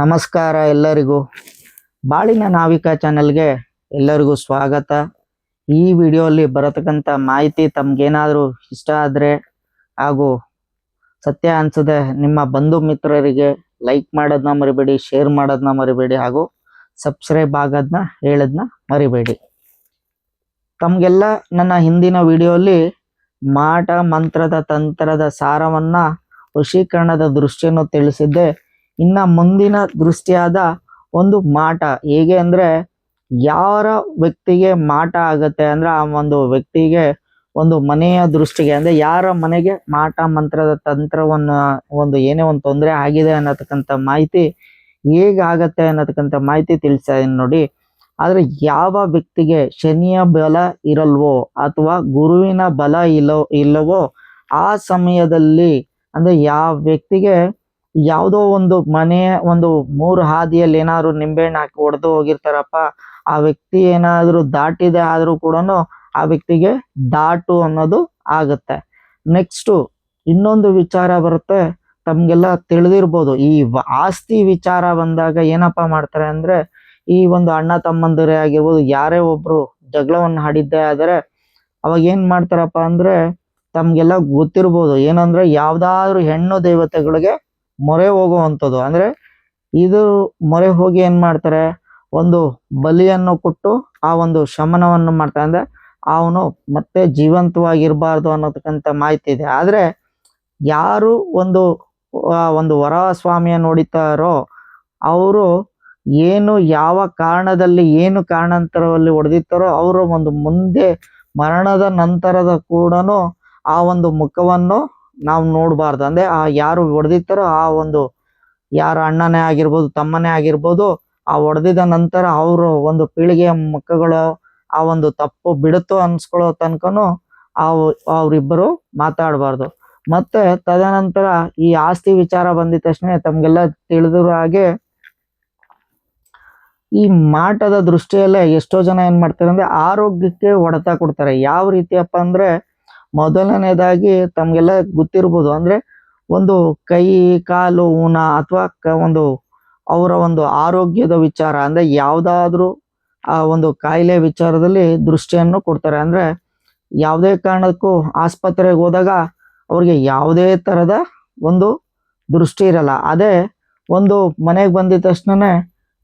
ನಮಸ್ಕಾರ ಎಲ್ಲರಿಗೂ. ಬಾಳಿನ ನಾವಿಕ ಚಾನೆಲ್ಗೆ ಎಲ್ಲರಿಗೂ ಸ್ವಾಗತ. ಈ ವಿಡಿಯೋಲಿ ಬರತಕ್ಕಂಥ ಮಾಹಿತಿ ತಮಗೇನಾದರೂ ಇಷ್ಟ ಆದರೆ ಹಾಗೂ ಸತ್ಯ ಅನ್ಸದೆ ನಿಮ್ಮ ಬಂಧು ಮಿತ್ರರಿಗೆ ಲೈಕ್ ಮಾಡೋದನ್ನ ಮರಿಬೇಡಿ, ಶೇರ್ ಮಾಡೋದನ್ನ ಮರಿಬೇಡಿ ಹಾಗೂ ಸಬ್ಸ್ಕ್ರೈಬ್ ಆಗೋದನ್ನ ಹೇಳೋದನ್ನ ಮರಿಬೇಡಿ. ತಮಗೆಲ್ಲ ನನ್ನ ಹಿಂದಿನ ವಿಡಿಯೋಲಿ ಮಾಟ, ಮಂತ್ರದ, ತಂತ್ರದ ಸಾರವನ್ನ ವಶೀಕರಣದ ದೃಷ್ಟಿಯನ್ನು ತಿಳಿಸಿದ್ದೆ. ಇನ್ನ ಮುಂದಿನ ದೃಷ್ಟಿಯಾದ ಒಂದು ಮಾಟ. ಹೇಗೆ ಅಂದ್ರೆ ಯಾರ ವ್ಯಕ್ತಿಗೆ ಮಾಟ ಆಗತ್ತೆ ಅಂದ್ರೆ ಆ ಒಂದು ವ್ಯಕ್ತಿಗೆ ಒಂದು ಮನೆಯ ದೃಷ್ಟಿಗೆ, ಅಂದ್ರೆ ಯಾರ ಮನೆಗೆ ಮಾಟ ಮಂತ್ರದ ತಂತ್ರವನ್ನು ಒಂದು ಏನೇ ಒಂದು ತೊಂದರೆ ಆಗಿದೆ ಅನ್ನತಕ್ಕಂತ ಮಾಹಿತಿ ಹೇಗಾಗತ್ತೆ ಅನ್ನತಕ್ಕಂತ ಮಾಹಿತಿ ತಿಳಿಸ್ತಾ ನೋಡಿ. ಆದ್ರೆ ಯಾವ ವ್ಯಕ್ತಿಗೆ ಶನಿಯ ಬಲ ಇರಲ್ವೋ ಅಥವಾ ಗುರುವಿನ ಬಲ ಇಲ್ಲೋ, ಇಲ್ಲವೋ ಆ ಸಮಯದಲ್ಲಿ, ಅಂದ್ರೆ ಯಾವ ವ್ಯಕ್ತಿಗೆ ಯಾವುದೋ ಒಂದು ಮನೆ, ಒಂದು ಮೂರು ಹಾದಿಯಲ್ಲಿ ಏನಾದ್ರು ನಿಂಬೆಹಣ್ಣು ಹಾಕಿ ಹೊಡೆದು ಹೋಗಿರ್ತಾರಪ್ಪ, ಆ ವ್ಯಕ್ತಿ ಏನಾದ್ರು ದಾಟಿದೆ ಆದ್ರೂ ಕೂಡ ಆ ವ್ಯಕ್ತಿಗೆ ದಾಟು ಅನ್ನೋದು ಆಗುತ್ತೆ. ನೆಕ್ಸ್ಟ್ ಇನ್ನೊಂದು ವಿಚಾರ ಬರುತ್ತೆ, ತಮ್ಗೆಲ್ಲ ತಿಳಿದಿರ್ಬೋದು. ಈ ಆಸ್ತಿ ವಿಚಾರ ಬಂದಾಗ ಏನಪ್ಪಾ ಮಾಡ್ತಾರೆ ಅಂದ್ರೆ, ಈ ಒಂದು ಅಣ್ಣ ತಮ್ಮಂದರೇ ಆಗಿರ್ಬೋದು, ಯಾರೇ ಒಬ್ರು ಜಗಳವನ್ನ ಆಡಿದ್ದೆ ಆದರೆ, ಅವಾಗ ಏನ್ ಮಾಡ್ತಾರಪ್ಪ ಅಂದ್ರೆ, ತಮ್ಗೆಲ್ಲ ಗೊತ್ತಿರ್ಬೋದು. ಏನಂದ್ರೆ, ಯಾವ್ದಾದ್ರು ಹೆಣ್ಣು ದೇವತೆಗಳಿಗೆ ಮೊರೆ ಹೋಗುವಂಥದ್ದು. ಅಂದ್ರೆ ಇದು ಮೊರೆ ಹೋಗಿ ಏನು ಮಾಡ್ತಾರೆ? ಒಂದು ಬಲಿಯನ್ನು ಕೊಟ್ಟು ಆ ಒಂದು ಶಮನವನ್ನು ಮಾಡ್ತಾರೆ. ಅಂದ್ರೆ ಅವನು ಮತ್ತೆ ಜೀವಂತವಾಗಿರಬಾರ್ದು ಅನ್ನೋದಕ್ಕಂಥ ಮಾಹಿತಿ ಇದೆ. ಆದರೆ ಯಾರು ಒಂದು ಒಂದು ವರ ಸ್ವಾಮಿಯ ನೋಡಿತಾರೋ ಅವರು ಏನು ಯಾವ ಕಾರಣದಲ್ಲಿ ಏನು ಕಾರಣಾಂತರದಲ್ಲಿ ಹೊಡೆದಿತ್ತಾರೋ ಅವರು ಒಂದು ಮುಂದೆ ಮರಣದ ನಂತರದ ಕೂಡ ಆ ಒಂದು ಮುಖವನ್ನು ನಾವು ನೋಡಬಾರ್ದು. ಅಂದ್ರೆ ಆ ಯಾರು ಹೊಡೆದಿತ್ತಾರೋ ಆ ಒಂದು ಯಾರ ಅಣ್ಣನೇ ಆಗಿರ್ಬೋದು, ತಮ್ಮನೇ ಆಗಿರ್ಬೋದು, ಆ ಹೊಡೆದಿದ ನಂತರ ಅವರು ಒಂದು ಪೀಳಿಗೆಯ ಮಕ್ಕಳು, ಆ ಒಂದು ತಪ್ಪು ಬಿಡುತ್ತೋ ಅನ್ಸ್ಕೊಳ್ಳೋ ತನಕನು ಆ ಅವರಿಬ್ಬರು ಮಾತಾಡಬಾರ್ದು. ಮತ್ತೆ ತದನಂತರ ಈ ಆಸ್ತಿ ವಿಚಾರ ಬಂದಿದ ತಕ್ಷಣ ತಮ್ಗೆಲ್ಲ ತಿಳಿದಿರೋ ಹಾಗೆ ಈ ಮಾಟದ ದೃಷ್ಟಿಯಲ್ಲೇ ಎಷ್ಟೋ ಜನ ಏನ್ ಮಾಡ್ತಾರೆ ಅಂದ್ರೆ ಆರೋಗ್ಯಕ್ಕೆ ಹೊಡೆತ ಕೊಡ್ತಾರೆ. ಯಾವ ರೀತಿಯಪ್ಪ ಅಂದ್ರೆ ಮೊದಲನೇದಾಗಿ ತಮಗೆಲ್ಲ ಗೊತ್ತಿರ್ಬೋದು. ಅಂದ್ರೆ ಒಂದು ಕೈ, ಕಾಲು, ಊನ ಅಥವಾ ಒಂದು ಅವರ ಒಂದು ಆರೋಗ್ಯದ ವಿಚಾರ, ಅಂದ್ರೆ ಯಾವ್ದಾದ್ರು ಆ ಒಂದು ಕಾಯಿಲೆ ವಿಚಾರದಲ್ಲಿ ದೃಷ್ಟಿಯನ್ನು ಕೊಡ್ತಾರೆ. ಅಂದ್ರೆ ಯಾವುದೇ ಕಾರಣಕ್ಕೂ ಆಸ್ಪತ್ರೆಗೆ ಹೋದಾಗ ಅವ್ರಿಗೆ ಯಾವುದೇ ತರದ ಒಂದು ದೃಷ್ಟಿ ಇರಲ್ಲ. ಅದೇ ಒಂದು ಮನೆಗೆ ಬಂದಿದ ತಕ್ಷಣನೇ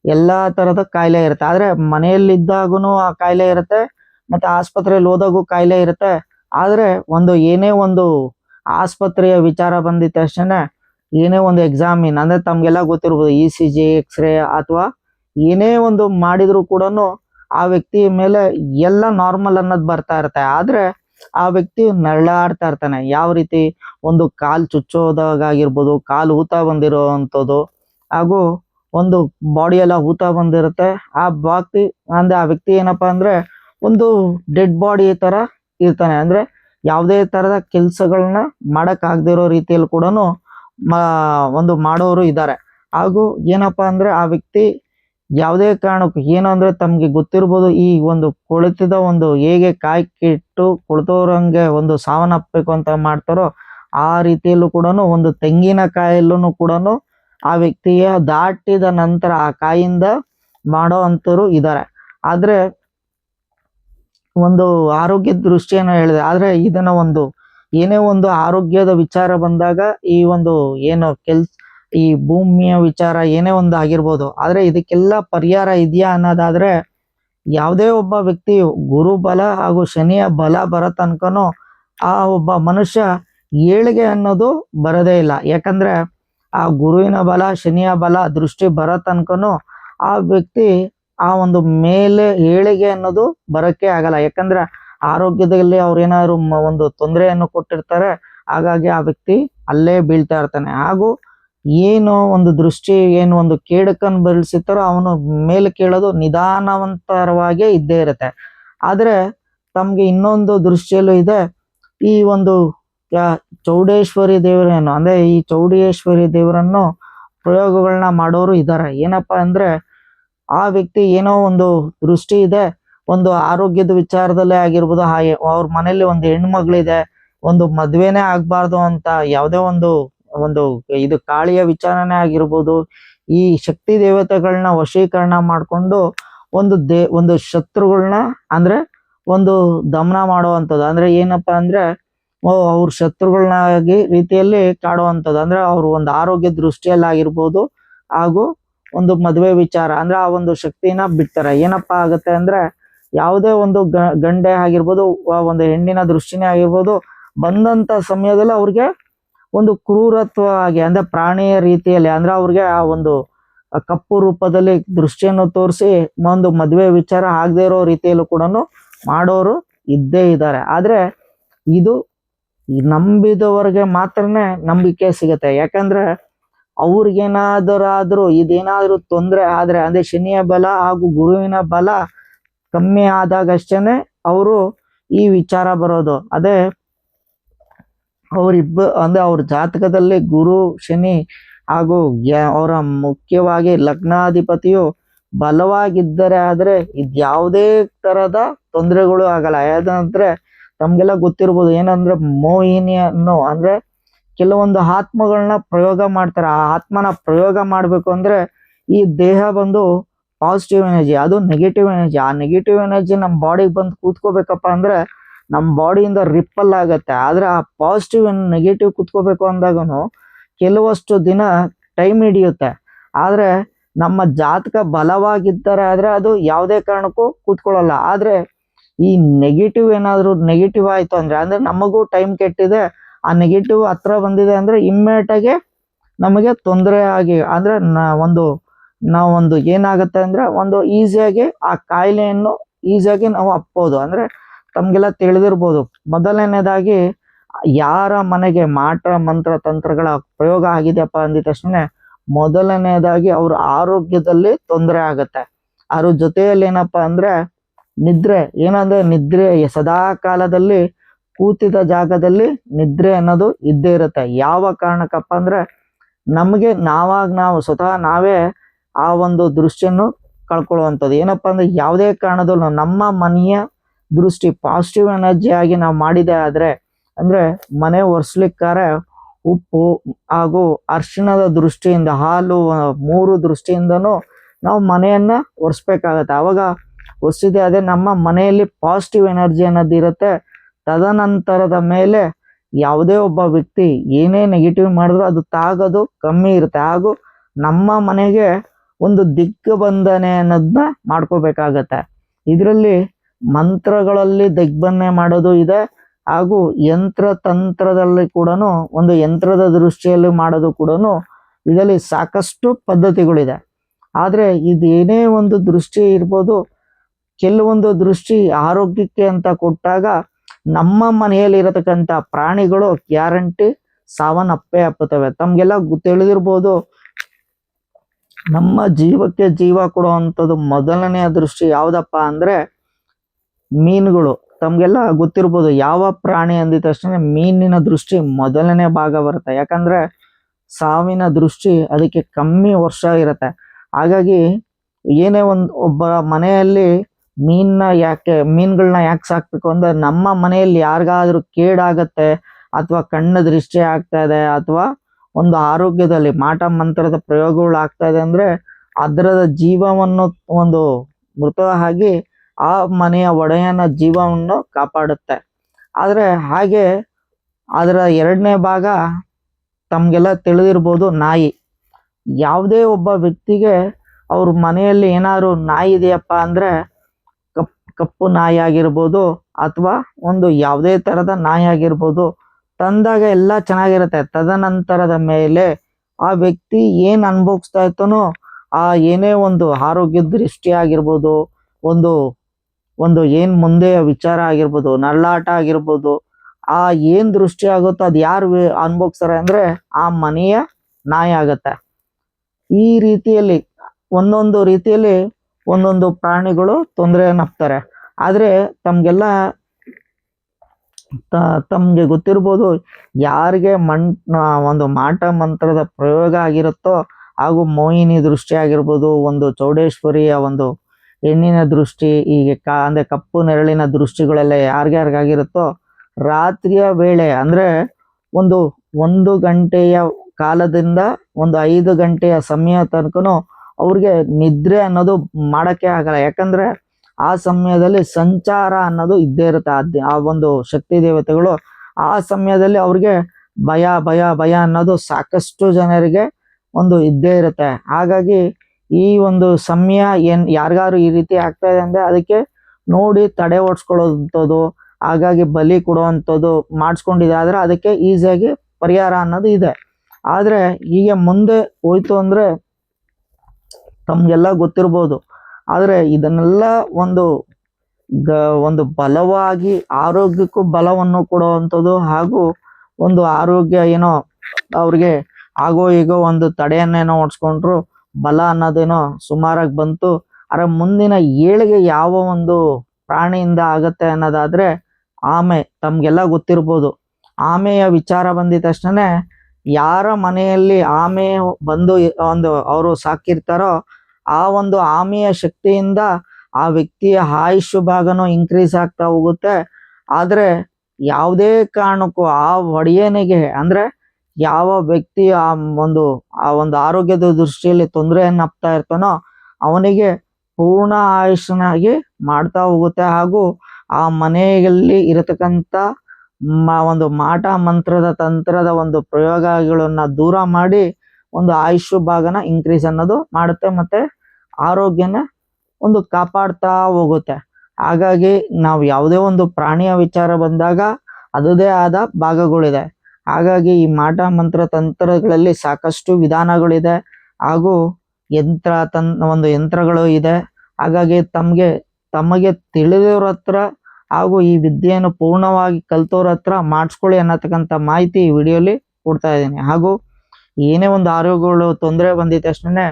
ಎಲ್ಲಾ ತರದ ಕಾಯಿಲೆ ಇರುತ್ತೆ. ಆದ್ರೆ ಮನೆಯಲ್ಲಿದ್ದಾಗೂ ಆ ಕಾಯಿಲೆ ಇರುತ್ತೆ, ಮತ್ತೆ ಆಸ್ಪತ್ರೆಯಲ್ಲಿ ಹೋದಾಗೂ ಕಾಯಿಲೆ ಇರುತ್ತೆ. ಆದ್ರೆ ಒಂದು ಏನೇ ಒಂದು ಆಸ್ಪತ್ರೆಯ ವಿಚಾರ ಬಂದಿದ ತಕ್ಷಣ ಏನೇ ಒಂದು ಎಕ್ಸಾಮಿನ್ ಅಂದ್ರೆ ತಮಗೆಲ್ಲ ಗೊತ್ತಿರ್ಬೋದು ಇ ಸಿ ಜಿ ಎಕ್ಸ್ರೇ ಅಥವಾ ಏನೇ ಒಂದು ಮಾಡಿದ್ರು ಕೂಡ ಆ ವ್ಯಕ್ತಿ ಮೇಲೆ ಎಲ್ಲ ನಾರ್ಮಲ್ ಅನ್ನೋದು ಬರ್ತಾ ಇರುತ್ತೆ. ಆದ್ರೆ ಆ ವ್ಯಕ್ತಿ ನರಳಾಡ್ತಾ ಇರ್ತಾನೆ. ಯಾವ ರೀತಿ ಒಂದು ಕಾಲ್ ಚುಚ್ಚೋದಾಗಿರ್ಬೋದು ಕಾಲು ಊತ ಬಂದಿರೋ ಅಂಥದ್ದು ಹಾಗೂ ಒಂದು ಬಾಡಿ ಎಲ್ಲ ಊತ ಬಂದಿರುತ್ತೆ. ಆ ವ್ಯಕ್ತಿ, ಅಂದ್ರೆ ಆ ವ್ಯಕ್ತಿ ಏನಪ್ಪಾ ಅಂದ್ರೆ ಒಂದು ಡೆಡ್ ಬಾಡಿ ತರ ಇರ್ತಾನೆ. ಅಂದ್ರೆ ಯಾವುದೇ ತರದ ಕೆಲಸಗಳನ್ನ ಮಾಡಕ್ ಆಗದಿರೋ ರೀತಿಯಲ್ಲಿ ಕೂಡ ಒಂದು ಮಾಡೋರು ಇದ್ದಾರೆ ಹಾಗೂ ಏನಪ್ಪಾ ಅಂದ್ರೆ ಆ ವ್ಯಕ್ತಿ ಯಾವುದೇ ಕಾರಣಕ್ಕೂ ಏನು ಅಂದ್ರೆ ತಮ್ಗೆ ಗೊತ್ತಿರ್ಬೋದು ಈ ಒಂದು ಕುಳಿತಿದ ಒಂದು ಹೇಗೆ ಕಾಯಿ ಕಿಟ್ಟು ಒಂದು ಸಾವನ್ನಪ್ಪಬೇಕು ಅಂತ ಮಾಡ್ತಾರೋ ಆ ರೀತಿಯಲ್ಲೂ ಕೂಡ ಒಂದು ತೆಂಗಿನ ಕಾಯಲ್ಲೂ ಕೂಡ ಆ ವ್ಯಕ್ತಿಯ ದಾಟಿದ ನಂತರ ಆ ಕಾಯಿಂದ ಮಾಡೋ ಅಂತರು ಇದ್ದಾರೆ ಆದ್ರೆ ಒಂದು ಆರೋಗ್ಯ ದೃಷ್ಟಿಯನ್ನು ಹೇಳಿದೆ. ಆದ್ರೆ ಇದನ್ನ ಒಂದು ಏನೇ ಒಂದು ಆರೋಗ್ಯದ ವಿಚಾರ ಬಂದಾಗ ಈ ಒಂದು ಏನು ಕೆಲ್ಸ ಈ ಭೂಮಿಯ ವಿಚಾರ ಏನೇ ಒಂದು ಆಗಿರ್ಬೋದು, ಆದ್ರೆ ಇದಕ್ಕೆಲ್ಲ ಪರಿಹಾರ ಇದೆಯಾ ಅನ್ನೋದಾದ್ರೆ ಯಾವುದೇ ಒಬ್ಬ ವ್ಯಕ್ತಿ ಗುರು ಬಲ ಹಾಗೂ ಶನಿಯ ಬಲ ಬರೋ ತನಕನು ಆ ಒಬ್ಬ ಮನುಷ್ಯ ಏಳಿಗೆ ಅನ್ನೋದು ಬರೋದೇ ಇಲ್ಲ. ಯಾಕಂದ್ರೆ ಆ ಗುರುವಿನ ಬಲ, ಶನಿಯ ಬಲ ದೃಷ್ಟಿ ಬರೋ ತನಕನು ಆ ವ್ಯಕ್ತಿ ಆ ಒಂದು ಮೇಲೆ ಏಳಿಗೆ ಅನ್ನೋದು ಬರಕ್ಕೆ ಆಗಲ್ಲ. ಯಾಕಂದ್ರೆ ಆರೋಗ್ಯದಲ್ಲಿ ಅವ್ರು ಏನಾದ್ರು ಒಂದು ತೊಂದರೆಯನ್ನು ಕೊಟ್ಟಿರ್ತಾರೆ, ಹಾಗಾಗಿ ಆ ವ್ಯಕ್ತಿ ಅಲ್ಲೇ ಬೀಳ್ತಾ ಇರ್ತಾನೆ. ಹಾಗೂ ಏನು ಒಂದು ದೃಷ್ಟಿ, ಏನು ಒಂದು ಕೇಡಕನ್ ಬೆಳೆಸಿರ್ತಾರೋ ಅವನು ಮೇಲೆ ಕೇಳೋದು ನಿಧಾನವಂತರವಾಗೇ ಇದ್ದೇ ಇರುತ್ತೆ. ಆದರೆ ತಮ್ಗೆ ಇನ್ನೊಂದು ದೃಷ್ಟಿಯಲ್ಲೂ ಇದೆ, ಈ ಒಂದು ಚೌಡೇಶ್ವರಿ ದೇವರೇನು, ಅಂದ್ರೆ ಈ ಚೌಡೇಶ್ವರಿ ದೇವರನ್ನು ಪ್ರಯೋಗಗಳನ್ನ ಮಾಡೋರು ಇದ್ದಾರೆ ಏನಪ್ಪಾ ಅಂದ್ರೆ ಆ ವ್ಯಕ್ತಿ ಏನೋ ಒಂದು ದೃಷ್ಟಿ ಇದೆ, ಒಂದು ಆರೋಗ್ಯದ ವಿಚಾರದಲ್ಲೇ ಆಗಿರ್ಬೋದು, ಹಾಗೆ ಅವ್ರ ಮನೇಲಿ ಒಂದು ಹೆಣ್ಮಗಳಿದೆ, ಒಂದು ಮದ್ವೆನೆ ಆಗ್ಬಾರ್ದು ಅಂತ ಯಾವುದೇ ಒಂದು ಒಂದು ಇದು ಕಾಳಿಯ ವಿಚಾರನೇ ಆಗಿರ್ಬೋದು, ಈ ಶಕ್ತಿ ದೇವತೆಗಳನ್ನ ವಶೀಕರಣ ಮಾಡಿಕೊಂಡು ಒಂದು ದೇ, ಒಂದು ಶತ್ರುಗಳನ್ನ ಅಂದ್ರೆ ಒಂದು ದಮನ ಮಾಡುವಂಥದ್ದು. ಅಂದ್ರೆ ಏನಪ್ಪಾ ಅಂದ್ರೆ ಅವ್ರ ಶತ್ರುಗಳನ್ನಾಗಿ ರೀತಿಯಲ್ಲಿ ಕಾಡುವಂಥದ್ದು. ಅಂದ್ರೆ ಅವ್ರ ಒಂದು ಆರೋಗ್ಯ ದೃಷ್ಟಿಯಲ್ಲಿ ಆಗಿರ್ಬೋದು ಹಾಗೂ ಒಂದು ಮದುವೆ ವಿಚಾರ, ಅಂದ್ರೆ ಆ ಒಂದು ಶಕ್ತಿನ ಬಿಡ್ತಾರೆ. ಏನಪ್ಪಾ ಆಗುತ್ತೆ ಅಂದ್ರೆ ಯಾವುದೇ ಒಂದು ಗಂಡೆ ಆಗಿರ್ಬೋದು ಒಂದು ಹೆಣ್ಣಿನ ದೃಷ್ಟಿನೇ ಆಗಿರ್ಬೋದು, ಬಂದಂತ ಸಮಯದಲ್ಲಿ ಅವ್ರಿಗೆ ಒಂದು ಕ್ರೂರತ್ವ ಆಗಿ, ಅಂದ್ರೆ ಪ್ರಾಣಿಯ ರೀತಿಯಲ್ಲಿ, ಅಂದ್ರೆ ಅವ್ರಿಗೆ ಆ ಒಂದು ಕಪ್ಪು ರೂಪದಲ್ಲಿ ದೃಷ್ಟಿಯನ್ನು ತೋರಿಸಿ, ಒಂದು ಮದುವೆ ವಿಚಾರ ಆಗದೆ ಇರೋ ರೀತಿಯಲ್ಲೂ ಕೂಡ ಮಾಡೋರು ಇದ್ದೇ ಇದ್ದಾರೆ. ಆದ್ರೆ ಇದು ನಂಬಿದವರಿಗೆ ಮಾತ್ರನೇ ನಂಬಿಕೆ ಸಿಗತ್ತೆ. ಯಾಕಂದ್ರೆ ಅವ್ರಿಗೇನಾದರಾದ್ರೂ ಇದೇನಾದ್ರೂ ತೊಂದರೆ ಆದ್ರೆ ಅಂದ್ರೆ ಶನಿಯ ಬಲ ಹಾಗೂ ಗುರುವಿನ ಬಲ ಕಮ್ಮಿ ಆದಾಗಷ್ಟೇನೆ ಅವರು ಈ ವಿಚಾರ ಬರೋದು. ಅದೇ ಅವರಿಬ್ಬ, ಅಂದ್ರೆ ಅವ್ರ ಜಾತಕದಲ್ಲಿ ಗುರು, ಶನಿ ಹಾಗೂ ಅವರ ಮುಖ್ಯವಾಗಿ ಲಗ್ನಾಧಿಪತಿಯು ಬಲವಾಗಿದ್ದರೆ ಆದ್ರೆ ಇದ್ಯಾವುದೇ ತರದ ತೊಂದರೆಗಳು ಆಗಲ್ಲ. ಯಾಕಂದ್ರೆ ತಮ್ಗೆಲ್ಲ ಗೊತ್ತಿರ್ಬೋದು ಏನಂದ್ರೆ ಮೋಹಿನಿಯನ್ನು, ಅಂದ್ರೆ ಕೆಲವೊಂದು ಆತ್ಮಗಳನ್ನ ಪ್ರಯೋಗ ಮಾಡ್ತಾರೆ. ಆ ಆತ್ಮನ ಪ್ರಯೋಗ ಮಾಡಬೇಕು ಅಂದ್ರೆ ಈ ದೇಹ ಬಂದು ಪಾಸಿಟಿವ್ ಎನರ್ಜಿ ಅದು ನೆಗೆಟಿವ್ ಎನರ್ಜಿ ಆ ನೆಗೆಟಿವ್ ಎನರ್ಜಿ ನಮ್ಮ ಬಾಡಿಗೆ ಬಂದು ಕೂತ್ಕೋಬೇಕಪ್ಪ ಅಂದ್ರೆ ನಮ್ಮ ಬಾಡಿಯಿಂದ ರಿಪ್ಪಲ್ ಆಗುತ್ತೆ. ಆದ್ರೆ ಆ ಪಾಸಿಟಿವ್ ನೆಗೆಟಿವ್ ಕೂತ್ಕೋಬೇಕು ಅಂದಾಗನು ಕೆಲವಷ್ಟು ದಿನ ಟೈಮ್ ಹಿಡಿಯುತ್ತೆ. ಆದ್ರೆ ನಮ್ಮ ಜಾತಕ ಬಲವಾಗಿದ್ದಾರೆ ಆದ್ರೆ ಅದು ಯಾವುದೇ ಕಾರಣಕ್ಕೂ ಕೂತ್ಕೊಳ್ಳಲ್ಲ. ಆದ್ರೆ ಈ ನೆಗೆಟಿವ್ ಏನಾದರೂ ನೆಗೆಟಿವ್ ಆಯಿತು ಅಂದ್ರೆ ಅಂದ್ರೆ ನಮಗೂ ಟೈಮ್ ಕೆಟ್ಟಿದೆ. ಆ ನೆಗೆಟಿವ್ ಹತ್ರ ಬಂದಿದೆ ಅಂದ್ರೆ ಇಮ್ಮಿಡಿಯೇಟಾಗಿ ನಮಗೆ ತೊಂದರೆ ಆಗಿ, ಅಂದ್ರೆ ಒಂದು, ನಾವು ಒಂದು ಏನಾಗುತ್ತೆ ಅಂದ್ರೆ ಒಂದು ಈಸಿಯಾಗಿ ಆ ಕಾಯಿಲೆಯನ್ನು ಈಸಿಯಾಗಿ ನಾವು ಅಪ್ಬೋದು. ಅಂದ್ರೆ ತಮ್ಗೆಲ್ಲ ತಿಳಿದಿರ್ಬೋದು. ಮೊದಲನೇದಾಗಿ ಯಾರ ಮನೆಗೆ ಮಾಟ ಮಂತ್ರ ತಂತ್ರಗಳ ಪ್ರಯೋಗ ಆಗಿದೆಯಪ್ಪ ಅಂದಿದ ತಕ್ಷಣ ಮೊದಲನೇದಾಗಿ ಅವ್ರ ಆರೋಗ್ಯದಲ್ಲಿ ತೊಂದರೆ ಆಗುತ್ತೆ. ಅವ್ರ ಜೊತೆಯಲ್ಲಿ ಏನಪ್ಪಾ ಅಂದ್ರೆ ನಿದ್ರೆ, ಏನಂದ್ರೆ ನಿದ್ರೆ ಸದಾ ಕಾಲದಲ್ಲಿ ಕೂತಿದ ಜಾಗದಲ್ಲಿ ನಿದ್ರೆ ಅನ್ನೋದು ಇದ್ದೇ ಇರುತ್ತೆ. ಯಾವ ಕಾರಣಕ್ಕಪ್ಪ ಅಂದ್ರೆ ನಮಗೆ ನಾವಾಗ ನಾವು ಸ್ವತಃ ನಾವೇ ಆ ಒಂದು ದೃಷ್ಟಿಯನ್ನು ಕಳ್ಕೊಳ್ಳುವಂಥದ್ದು. ಏನಪ್ಪ ಅಂದ್ರೆ ಯಾವುದೇ ಕಾರಣದಲ್ಲೂ ನಮ್ಮ ಮನೆಯ ದೃಷ್ಟಿ ಪಾಸಿಟಿವ್ ಎನರ್ಜಿ ಆಗಿ ನಾವು ಮಾಡಿದೆ ಆದ್ರೆ ಅಂದ್ರೆ ಮನೆ ಒರೆಸ್ಲಿಕ್ಕಾರೆ ಉಪ್ಪು ಹಾಗೂ ಅರ್ಶಿಣದ ದೃಷ್ಟಿಯಿಂದ ಹಾಲು, ಮೂರು ದೃಷ್ಟಿಯಿಂದನೂ ನಾವು ಮನೆಯನ್ನ ಒರೆಸ್ಬೇಕಾಗತ್ತೆ. ಅವಾಗ ಒರೆಸಿದೆ ಅದೇ ನಮ್ಮ ಮನೆಯಲ್ಲಿ ಪಾಸಿಟಿವ್ ಎನರ್ಜಿ ಅನ್ನೋದು ಇರುತ್ತೆ ತದನಂತರದ ಮೇಲೆ ಯಾವುದೇ ಒಬ್ಬ ವ್ಯಕ್ತಿ ಏನೇ ನೆಗೆಟಿವ್ ಮಾಡಿದ್ರು ಅದು ತಾಗೋದು ಕಮ್ಮಿ ಇರುತ್ತೆ. ಹಾಗೂ ನಮ್ಮ ಮನೆಗೆ ಒಂದು ದಿಗ್ಬಂಧನೆ ಅನ್ನೋದನ್ನ ಮಾಡ್ಕೋಬೇಕಾಗತ್ತೆ. ಇದರಲ್ಲಿ ಮಂತ್ರಗಳಲ್ಲಿ ದಿಗ್ಬಂಧನೆ ಮಾಡೋದು ಇದೆ. ಹಾಗೂ ಯಂತ್ರ ತಂತ್ರದಲ್ಲಿ ಕೂಡ ಒಂದು ಯಂತ್ರದ ದೃಷ್ಟಿಯಲ್ಲಿ ಮಾಡೋದು ಕೂಡ ಇದರಲ್ಲಿ ಸಾಕಷ್ಟು ಪದ್ಧತಿಗಳಿದೆ. ಆದರೆ ಇದೇನೇ ಒಂದು ದೃಷ್ಟಿ ಇರ್ಬೋದು, ಕೆಲವೊಂದು ದೃಷ್ಟಿ ಆರೋಗ್ಯಕ್ಕೆ ಅಂತ ಕೊಟ್ಟಾಗ ನಮ್ಮ ಮನೆಯಲ್ಲಿ ಇರತಕ್ಕಂತ ಪ್ರಾಣಿಗಳು ಗ್ಯಾರಂಟಿ ಸಾವನ್ನಪ್ಪೇ ಅಪ್ಪುತ್ತವೆ ತಮ್ಗೆಲ್ಲ ತಿಳಿದಿರ್ಬೋದು. ನಮ್ಮ ಜೀವಕ್ಕೆ ಜೀವ ಕೊಡುವಂಥದ್ದು ಮೊದಲನೆಯ ದೃಷ್ಟಿ ಯಾವುದಪ್ಪ ಅಂದ್ರೆ ಮೀನುಗಳು. ತಮಗೆಲ್ಲ ಗೊತ್ತಿರ್ಬೋದು, ಯಾವ ಪ್ರಾಣಿ ಅಂದಿದ ತಕ್ಷಣ ಮೀನಿನ ದೃಷ್ಟಿ ಮೊದಲನೇ ಭಾಗ ಬರುತ್ತೆ. ಯಾಕಂದ್ರೆ ಸಾವಿನ ದೃಷ್ಟಿ ಅದಕ್ಕೆ ಕಮ್ಮಿ ವರ್ಷ ಇರುತ್ತೆ. ಹಾಗಾಗಿ ಏನೇ ಒಂದು ಒಬ್ಬ ಮನೆಯಲ್ಲಿ ಮೀನ್ನ ಯಾಕೆ ಮೀನುಗಳನ್ನ ಯಾಕೆ ಸಾಕ್ಬೇಕು ಅಂದ್ರೆ ನಮ್ಮ ಮನೆಯಲ್ಲಿ ಯಾರಿಗಾದ್ರೂ ಕೇಡಾಗತ್ತೆ ಅಥವಾ ಕಣ್ಣ ದೃಷ್ಟಿ ಆಗ್ತಾ ಇದೆ ಅಥವಾ ಒಂದು ಆರೋಗ್ಯದಲ್ಲಿ ಮಾಟ ಮಂತ್ರದ ಪ್ರಯೋಗಗಳು ಆಗ್ತಾ ಇದೆ ಅಂದ್ರೆ ಅದರ ಜೀವವನ್ನು ಒಂದು ಮೃತ ಆಗಿ ಆ ಮನೆಯ ಒಡೆಯನ ಜೀವವನ್ನು ಕಾಪಾಡುತ್ತೆ. ಆದ್ರೆ ಹಾಗೆ ಅದರ ಎರಡನೇ ಭಾಗ ತಮ್ಗೆಲ್ಲ ತಿಳಿದಿರ್ಬೋದು ನಾಯಿ. ಯಾವುದೇ ಒಬ್ಬ ವ್ಯಕ್ತಿಗೆ ಅವ್ರ ಮನೆಯಲ್ಲಿ ಏನಾದ್ರು ನಾಯಿ ಇದೆಯಪ್ಪ ಅಂದ್ರೆ ಕಪ್ಪು ನಾಯಿ ಆಗಿರ್ಬೋದು ಅಥವಾ ಒಂದು ಯಾವುದೇ ತರದ ನಾಯಿ ಆಗಿರ್ಬೋದು, ತಂದಾಗ ಎಲ್ಲ ಚೆನ್ನಾಗಿರುತ್ತೆ. ತದನಂತರದ ಮೇಲೆ ಆ ವ್ಯಕ್ತಿ ಏನು ಅನುಭವಿಸ್ತಾ ಇರ್ತಾನೋ ಆ ಏನೇ ಒಂದು ಆರೋಗ್ಯ ದೃಷ್ಟಿ ಆಗಿರ್ಬೋದು, ಒಂದು ಒಂದು ಏನ್ ಮುಂದೆ ವಿಚಾರ ಆಗಿರ್ಬೋದು, ನಳ್ಳಾಟ ಆಗಿರ್ಬೋದು, ಆ ಏನ್ ದೃಷ್ಟಿ ಆಗುತ್ತೋ ಅದು ಯಾರು ಅನುಭವಿಸ್ತಾರೆ ಅಂದ್ರೆ ಆ ಮನೆಯ ನಾಯಿ ಆಗುತ್ತೆ. ಈ ರೀತಿಯಲ್ಲಿ, ಒಂದೊಂದು ರೀತಿಯಲ್ಲಿ ಒಂದೊಂದು ಪ್ರಾಣಿಗಳು ತೊಂದರೆಯನ್ನಪ್ತಾರೆ ಆದರೆ ತಮಗೆಲ್ಲ ತಮಗೆ ಗೊತ್ತಿರ್ಬೋದು ಯಾರಿಗೆ ಮಣ್ ಒಂದು ಮಾಟ ಮಂತ್ರದ ಪ್ರಯೋಗ ಆಗಿರುತ್ತೋ ಹಾಗೂ ಮೋಹಿನಿ ದೃಷ್ಟಿ ಆಗಿರ್ಬೋದು, ಒಂದು ಚೌಡೇಶ್ವರಿಯ ಒಂದು ಹೆಣ್ಣಿನ ದೃಷ್ಟಿ, ಹೀಗೆ ಕ, ಅಂದ್ರೆ ಕಪ್ಪು ನೆರಳಿನ ದೃಷ್ಟಿಗಳೆಲ್ಲ ಯಾರಿಗ್ಯಾರಿಗಾಗಿರುತ್ತೋ ರಾತ್ರಿಯ ವೇಳೆ, ಅಂದ್ರೆ ಒಂದು ಒಂದು ಗಂಟೆಯ ಕಾಲದಿಂದ ಒಂದು ಐದು ಗಂಟೆಯ ಸಮಯ ತನಕನು ಅವ್ರಿಗೆ ನಿದ್ರೆ ಅನ್ನೋದು ಮಾಡೋಕ್ಕೆ ಆಗಲ್ಲ. ಯಾಕಂದ್ರೆ ಆ ಸಮಯದಲ್ಲಿ ಸಂಚಾರ ಅನ್ನೋದು ಇದ್ದೇ ಇರುತ್ತೆ. ಆ ಒಂದು ಶಕ್ತಿ ದೇವತೆಗಳು ಆ ಸಮಯದಲ್ಲಿ ಅವ್ರಿಗೆ ಭಯ ಭಯ ಭಯ ಅನ್ನೋದು ಸಾಕಷ್ಟು ಜನರಿಗೆ ಒಂದು ಇದ್ದೇ ಇರುತ್ತೆ. ಹಾಗಾಗಿ ಈ ಒಂದು ಸಮಯ ಏನ್ ಯಾರಿಗಾರು ಈ ರೀತಿ ಆಗ್ತಾ ಇದೆ ಅಂದ್ರೆ ಅದಕ್ಕೆ ನೋಡಿ ತಡೆ ಓಡಿಸ್ಕೊಳ್ಳೋಂಥದ್ದು ಹಾಗಾಗಿ ಬಲಿ ಕೊಡುವಂಥದ್ದು ಮಾಡಿಸ್ಕೊಂಡಿದೆ ಆದರೆ ಅದಕ್ಕೆ ಈಸಿಯಾಗಿ ಪರಿಹಾರ ಅನ್ನೋದು ಇದೆ. ಆದ್ರೆ ಹೀಗೆ ಮುಂದೆ ಹೋಯ್ತು ಅಂದ್ರೆ ತಮ್ಗೆಲ್ಲ ಗೊತ್ತಿರ್ಬೋದು. ಆದರೆ ಇದನ್ನೆಲ್ಲ ಒಂದು ಗ, ಒಂದು ಬಲವಾಗಿ ಆರೋಗ್ಯಕ್ಕೂ ಬಲವನ್ನು ಕೊಡುವಂಥದ್ದು ಹಾಗೂ ಒಂದು ಆರೋಗ್ಯ ಏನೋ ಅವ್ರಿಗೆ ಆಗೋ ಈಗೋ ಒಂದು ತಡೆಯನ್ನೇನೋ ಓಡಿಸ್ಕೊಂಡ್ರು ಬಲ ಅನ್ನೋದೇನೋ ಸುಮಾರಾಗಿ ಬಂತು. ಅರೆ ಮುಂದಿನ ಏಳಿಗೆ ಯಾವ ಒಂದು ಪ್ರಾಣಿಯಿಂದ ಆಗತ್ತೆ ಅನ್ನೋದಾದರೆ ಆಮೆ ತಮಗೆಲ್ಲ ಗೊತ್ತಿರ್ಬೋದು. ಆಮೆಯ ವಿಚಾರ ಬಂದಿದ ತಕ್ಷಣ ಯಾರ ಮನೆಯಲ್ಲಿ ಆಮೆ ಬಂದು ಒಂದು ಅವರು ಸಾಕಿರ್ತಾರೋ ಆ ಒಂದು ಆಮೆಯ ಶಕ್ತಿಯಿಂದ ಆ ವ್ಯಕ್ತಿಯ ಆಯುಷ್ಯ ಭಾಗನೂ ಇನ್ಕ್ರೀಸ್ ಆಗ್ತಾ ಹೋಗುತ್ತೆ. ಆದರೆ ಯಾವುದೇ ಕಾರಣಕ್ಕೂ ಆ ಒಡೆಯನಿಗೆ ಅಂದ್ರೆ ಯಾವ ವ್ಯಕ್ತಿ ಆ ಒಂದು ಆ ಒಂದು ಆರೋಗ್ಯದ ದೃಷ್ಟಿಯಲ್ಲಿ ತೊಂದರೆಯನ್ನಪ್ತಾ ಇರ್ತಾನೋ ಅವನಿಗೆ ಪೂರ್ಣ ಆಯುಷ್ಯನಾಗಿ ಮಾಡ್ತಾ ಹೋಗುತ್ತೆ. ಹಾಗೂ ಆ ಮನೆಯಲ್ಲಿ ಇರತಕ್ಕಂತ ಮ- ಒಂದು ಮಾಟ ಮಂತ್ರದ ತಂತ್ರದ ಒಂದು ಪ್ರಯೋಗಗಳನ್ನ ದೂರ ಮಾಡಿ ಒಂದು ಆಯುಷ್ ಭಾಗನ ಇನ್ಕ್ರೀಸ್ ಅನ್ನೋದು ಮಾಡುತ್ತೆ ಮತ್ತೆ ಆರೋಗ್ಯನ ಒಂದು ಕಾಪಾಡ್ತಾ ಹೋಗುತ್ತೆ. ಹಾಗಾಗಿ ನಾವು ಯಾವುದೇ ಒಂದು ಪ್ರಾಣಿಯ ವಿಚಾರ ಬಂದಾಗ ಅದದೇ ಆದ ಭಾಗಗಳಿದೆ. ಹಾಗಾಗಿ ಈ ಮಾಟ ಮಂತ್ರ ತಂತ್ರಗಳಲ್ಲಿ ಸಾಕಷ್ಟು ವಿಧಾನಗಳಿದೆ. ಹಾಗೂ ಯಂತ್ರ ತನ್, ಒಂದು ಯಂತ್ರಗಳು ಇದೆ. ಹಾಗಾಗಿ ತಮಗೆ ತಮಗೆ ತಿಳಿದಿರೋರ ಹತ್ರ ಹಾಗೂ ಈ ವಿದ್ಯೆಯನ್ನು ಪೂರ್ಣವಾಗಿ ಕಲ್ತವ್ರ ಹತ್ರ ಮಾಡಿಸ್ಕೊಳ್ಳಿ ಅನ್ನತಕ್ಕಂಥ ಮಾಹಿತಿ ಈ ವಿಡಿಯೋಲಿ ಕೊಡ್ತಾ ಇದ್ದೀನಿ. ಹಾಗೂ ಏನೇ ಒಂದು ಆರೋಗ್ಯಗಳು ತೊಂದರೆ ಬಂದಿದ ತಕ್ಷಣ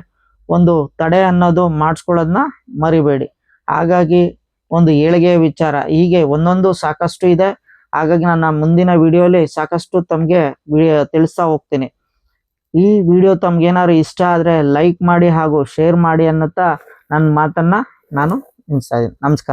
ಒಂದು ತಡೆ ಅನ್ನೋದು ಮಾಡಿಸ್ಕೊಳ್ಳೋದನ್ನ ಮರಿಬೇಡಿ. ಹಾಗಾಗಿ ಒಂದು ಏಳಿಗೆಯ ವಿಚಾರ, ಹೀಗೆ ಒಂದೊಂದು ಸಾಕಷ್ಟು ಇದೆ. ಹಾಗಾಗಿ ನಾನು ಮುಂದಿನ ವಿಡಿಯೋಲಿ ಸಾಕಷ್ಟು ತಮಗೆ ತಿಳಿಸ್ತಾ ಹೋಗ್ತೀನಿ. ಈ ವಿಡಿಯೋ ತಮ್ಗೇನಾದ್ರು ಇಷ್ಟ ಆದ್ರೆ ಲೈಕ್ ಮಾಡಿ ಹಾಗೂ ಶೇರ್ ಮಾಡಿ ಅನ್ನತ್ತ ನನ್ನ ಮಾತನ್ನ ನಾನು ನಿಲ್ಲಿಸ್ತಾ ಇದ್ದೀನಿ. ನಮಸ್ಕಾರ.